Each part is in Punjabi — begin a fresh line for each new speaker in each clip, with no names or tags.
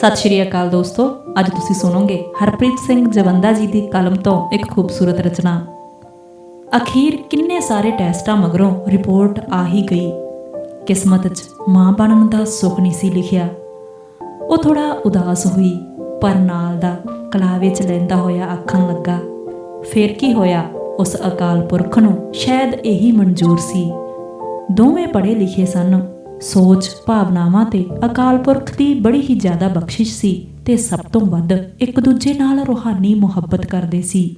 ਸਤਿ ਸ਼੍ਰੀ ਅਕਾਲ ਦੋਸਤੋ, ਅੱਜ ਤੁਸੀਂ ਸੁਣੋਗੇ ਹਰਪ੍ਰੀਤ ਸਿੰਘ ਜਵੰਦਾ ਜੀ ਦੀ ਕਲਮ ਤੋਂ ਇੱਕ ਖੂਬਸੂਰਤ ਰਚਨਾ। ਅਖੀਰ ਕਿੰਨੇ ਸਾਰੇ ਟੈਸਟਾਂ ਮਗਰੋਂ ਰਿਪੋਰਟ ਆ ਹੀ ਗਈ। ਕਿਸਮਤ 'ਚ ਮਾਂ ਬਣਨ ਦਾ ਸੁੱਖ ਨਹੀਂ ਸੀ ਲਿਖਿਆ। ਉਹ ਥੋੜਾ ਉਦਾਸ ਹੋਈ, ਪਰ ਨਾਲ ਦਾ ਕਲਾਵੇ 'ਚ ਲੈਂਦਾ ਹੋਇਆ ਆਖਣ ਲੱਗਾ। ਫੇਰ ਕੀ ਹੋਇਆ, ਉਸ ਅਕਾਲ ਪੁਰਖ ਨੂੰ ਸ਼ਾਇਦ ਇਹੀ ਮਨਜ਼ੂਰ ਸੀ। ਦੋਵੇਂ ਪੜ੍ਹੇ ਲਿਖੇ ਸਨ। ਸੋਚ, ਭਾਵਨਾਵਾਂ ਤੇ ਅਕਾਲ ਪੁਰਖ ਦੀ ਬੜੀ ਹੀ ਜ਼ਿਆਦਾ ਬਖਸ਼ਿਸ਼ ਸੀ ਤੇ ਸਭ ਤੋਂ ਵੱਧ ਇੱਕ ਦੂਜੇ ਨਾਲ ਰੂਹਾਨੀ ਮੁਹੱਬਤ ਕਰਦੇ ਸੀ।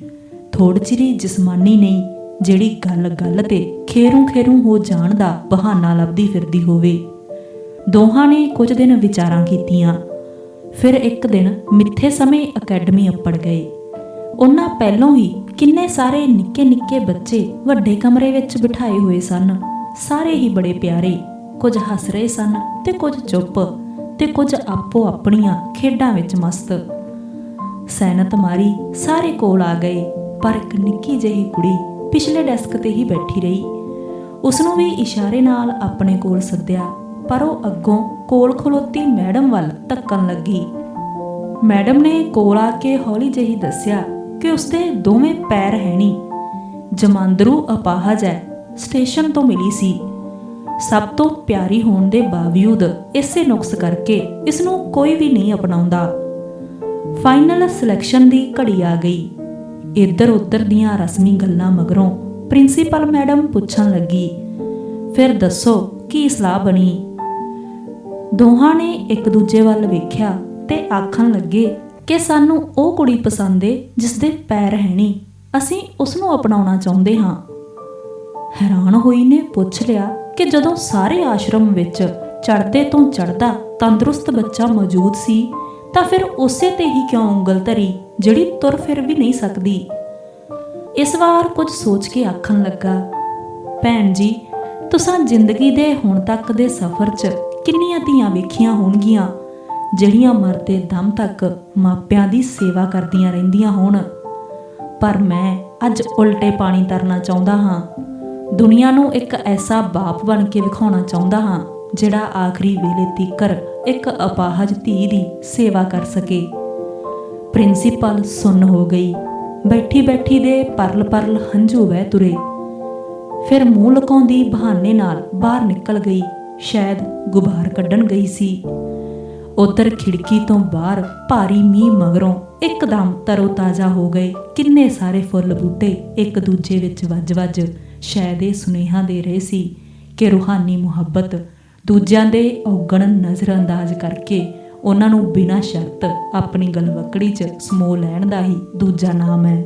ਥੋੜ ਚਿਰੀ ਜਿਸਮਾਨੀ ਨਹੀਂ, ਜਿਹੜੀ ਗੱਲ ਗੱਲ ਤੇ ਖੇਰੂ ਖੇਰੂ ਹੋ ਜਾਣ ਦਾ ਬਹਾਨਾ ਲੱਭਦੀ ਫਿਰਦੀ ਹੋਵੇ। ਦੋਹਾਂ ਨੇ ਕੁਝ ਦਿਨ ਵਿਚਾਰਾਂ ਕੀਤੀਆਂ। ਫਿਰ ਇੱਕ ਦਿਨ ਮਿੱਥੇ ਸਮੇਂ ਅਕੈਡਮੀ ਅੱਪੜ ਗਏ। ਉਹਨਾਂ ਪਹਿਲੋਂ ਹੀ ਕਿੰਨੇ ਸਾਰੇ ਨਿੱਕੇ ਨਿੱਕੇ ਬੱਚੇ ਵੱਡੇ ਕਮਰੇ ਵਿੱਚ ਬਿਠਾਏ ਹੋਏ ਸਨ। ਸਾਰੇ ਹੀ ਬੜੇ ਪਿਆਰੇ। ਕੁਝ ਹੱਸ ਰਹੇ ਸਨ ਤੇ ਕੁਝ ਚੁੱਪ ਤੇ ਕੁਝ ਆਪੋ ਆਪਣੀਆਂ ਖੇਡਾਂ ਵਿੱਚ ਮਸਤ। ਸੈਨਤ ਮਾਰੀ ਸਾਰੇ ਕੋਲ ਆ ਗਏ, ਪਰ ਇੱਕ ਨਿੱਕੀ ਜਿਹੀ ਕੁੜੀ ਪਿਛਲੇ ਡੈਸਕ ਤੇ ਹੀ ਬੈਠੀ ਰਹੀ। ਉਸ ਨੂੰ ਵੀ ਇਸ਼ਾਰੇ ਨਾਲ ਆਪਣੇ ਕੋਲ ਸੱਦਿਆ, ਪਰ ਉਹ ਅੱਗੋਂ ਕੋਲ ਖਲੋਤੀ ਮੈਡਮ ਵੱਲ ਧੱਕਣ ਲੱਗੀ। ਮੈਡਮ ਨੇ ਕੋਲ ਆ ਕੇ ਹੌਲੀ ਜਿਹੀ ਦੱਸਿਆ ਕਿ ਉਸਦੇ ਦੋਵੇਂ ਪੈਰ ਹੈ ਨਹੀਂ ਜਮਾਂਦਰੂ ਅਪਾਹਜ ਹੈ, ਸਟੇਸ਼ਨ ਤੋਂ ਮਿਲੀ ਸੀ। ਸਭ ਤੋਂ ਪਿਆਰੀ ਹੋਣ ਦੇ ਬਾਵਜੂਦ ਇਸੇ ਨੁਕਸ ਕਰਕੇ ਇਸ ਨੂੰ ਕੋਈ ਵੀ ਨਹੀਂ ਅਪਣਾਉਂਦਾ। ਫਾਈਨਲ ਸਿਲੈਕਸ਼ਨ ਦੀ ਘੜੀ ਆ ਗਈ। ਇੱਧਰ ਉੱਧਰ ਦੀਆਂ ਰਸਮੀ ਗੱਲਾਂ ਮਗਰੋਂ ਪ੍ਰਿੰਸੀਪਲ ਮੈਡਮ ਪੁੱਛਣ ਲੱਗੀ, ਫਿਰ ਦੱਸੋ, ਕੀ ਸਲਾਹ ਬਣੀ? ਦੋਹਾਂ ਨੇ ਇੱਕ ਦੂਜੇ ਵੱਲ ਵੇਖਿਆ ਤੇ ਆਖਣ ਲੱਗੇ ਕਿ ਸਾਨੂੰ ਉਹ ਕੁੜੀ ਪਸੰਦ ਏ ਜਿਸ ਦੇ ਪੈਰ ਹੈ ਨਹੀਂ। ਅਸੀਂ ਉਸ ਨੂੰ ਅਪਣਾਉਣਾ ਚਾਹੁੰਦੇ ਹਾਂ। ਹੈਰਾਨ ਹੋਈ ਨੇ ਪੁੱਛ ਲਿਆ ਕਿ ਜਦੋਂ ਸਾਰੇ ਆਸ਼ਰਮ ਵਿੱਚ ਚੜਦੇ ਤੋਂ ਚੜਦਾ ਤੰਦਰੁਸਤ ਬੱਚਾ ਮੌਜੂਦ ਸੀ, ਤਾਂ ਫਿਰ ਉਸੇ ਤੇ ਹੀ ਕਿਉਂ ਉਂਗਲ ਧਰੀ, ਜਿਹੜੀ ਤੁਰ ਫਿਰ ਵੀ ਨਹੀਂ ਸਕਦੀ? ਇਸ ਵਾਰ ਕੁਝ ਸੋਚ ਕੇ ਆਖਣ ਲੱਗਾ, ਭੈਣ ਜੀ, ਤੁਸੀਂ ਜ਼ਿੰਦਗੀ ਦੇ ਹੁਣ ਤੱਕ ਦੇ ਸਫ਼ਰ 'ਚ ਕਿੰਨੀਆਂ ਧੀਆਂ ਵੇਖੀਆਂ ਹੋਣਗੀਆਂ, ਜਿਹੜੀਆਂ ਮਰਦੇ ਦਮ ਤੱਕ ਮਾਪਿਆਂ ਦੀ ਸੇਵਾ ਕਰਦੀਆਂ ਰਹਿੰਦੀਆਂ ਹੋਣ? ਪਰ ਮੈਂ ਅੱਜ ਉਲਟੇ ਪਾਣੀ ਤਰਨਾ ਚਾਹੁੰਦਾ ਹਾਂ ਦੁਨੀਆ ਨੂੰ ਇੱਕ ਐਸਾ ਬਾਪ ਬਣ ਕੇ ਵਿਖਾਉਣਾ ਚਾਹੁੰਦਾ ਹਾਂ, ਜਿਹੜਾ ਆਖਰੀ ਵੇਲੇ ਤੀਕਰ ਇੱਕ ਅਪਾਹਜ ਧੀ ਦੀ ਸੇਵਾ ਕਰ ਸਕੇ। ਪ੍ਰਿੰਸੀਪਲ ਸੁੰਨ ਹੋ ਗਈ। ਬੈਠੀ ਬੈਠੀ ਦੇ ਪਰਲ ਪਰਲ ਹੰਝੂ ਵਹਿ ਤੁਰੇ। ਫਿਰ ਮੂੰਹ ਲਕਾਉਂਦੀ ਬਹਾਨੇ ਨਾਲ ਬਾਹਰ ਨਿਕਲ ਗਈ। ਸ਼ਾਇਦ ਗੁਬਾਰ ਕੱਢਣ ਗਈ ਸੀ। ਉਧਰ ਖਿੜਕੀ ਤੋਂ ਬਾਹਰ ਭਾਰੀ ਮੀਂਹ ਮਗਰੋਂ ਇੱਕਦਮ ਤਰੋ-ਤਾਜ਼ਾ ਹੋ ਗਏ। ਕਿੰਨੇ ਸਾਰੇ ਫੁੱਲ ਬੂਟੇ ਇੱਕ ਦੂਜੇ ਵਿੱਚ ਵੱਜ-ਵੱਜ ਸ਼ਾਇਦ ਇਹ ਸੁਨੇਹਾ ਦੇ ਰਹੇ ਸੀ ਕਿ ਰੂਹਾਨੀ ਮੁਹੱਬਤ ਦੂਜਿਆਂ ਦੇ ਔਗਣ ਨਜ਼ਰਅੰਦਾਜ਼ ਕਰਕੇ ਉਹਨਾਂ ਨੂੰ ਬਿਨਾਂ ਸ਼ਰਤ ਆਪਣੀ ਗਲਵਕੜੀ 'ਚ ਸਮੋ ਲੈਣ ਦਾ ਹੀ ਦੂਜਾ ਨਾਮ ਹੈ।